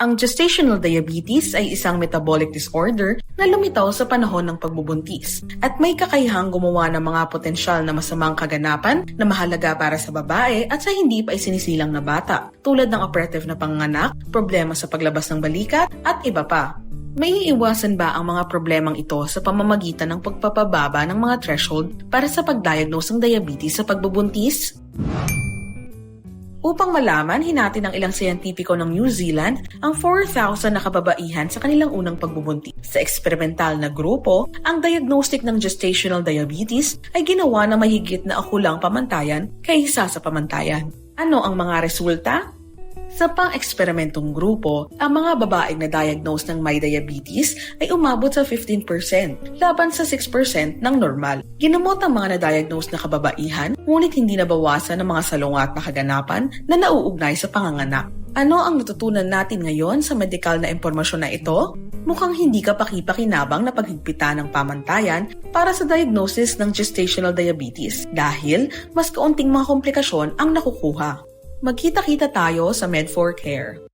Ang gestational diabetes ay isang metabolic disorder na lumitaw sa panahon ng pagbubuntis at may kakayahang gumawa ng mga potensyal na masamang kaganapan na mahalaga para sa babae at sa hindi pa isinisilang na bata tulad ng operative na panganak, problema sa paglabas ng balikat at iba pa. May iiwasan ba ang mga problemang ito sa pamamagitan ng pagpapababa ng mga threshold para sa pagdiagnose ng diabetes sa pagbubuntis? Upang malaman, hinati ng ilang siyentipiko ng New Zealand ang 4,000 na kababaihan sa kanilang unang pagbubuntis. Sa eksperimental na grupo, ang diagnostic ng gestational diabetes ay ginawa na mahigit na akulang pamantayan kaysa sa pamantayan. Ano ang mga resulta? Sa pang-eksperimentong grupo, ang mga babaeng na diagnose ng may diabetes ay umabot sa 15% laban sa 6% ng normal. Ginamot ang mga na-diagnose na kababaihan ngunit hindi nabawasan ng mga salungat na kaganapan na nauugnay sa panganganak. Ano ang natutunan natin ngayon sa medikal na impormasyon na ito? Mukhang hindi ka pakipakinabang na paghigpitan ng pamantayan para sa diagnosis ng gestational diabetes dahil mas kaunting mga komplikasyon ang nakukuha. Magkita-kita tayo sa Med4Care.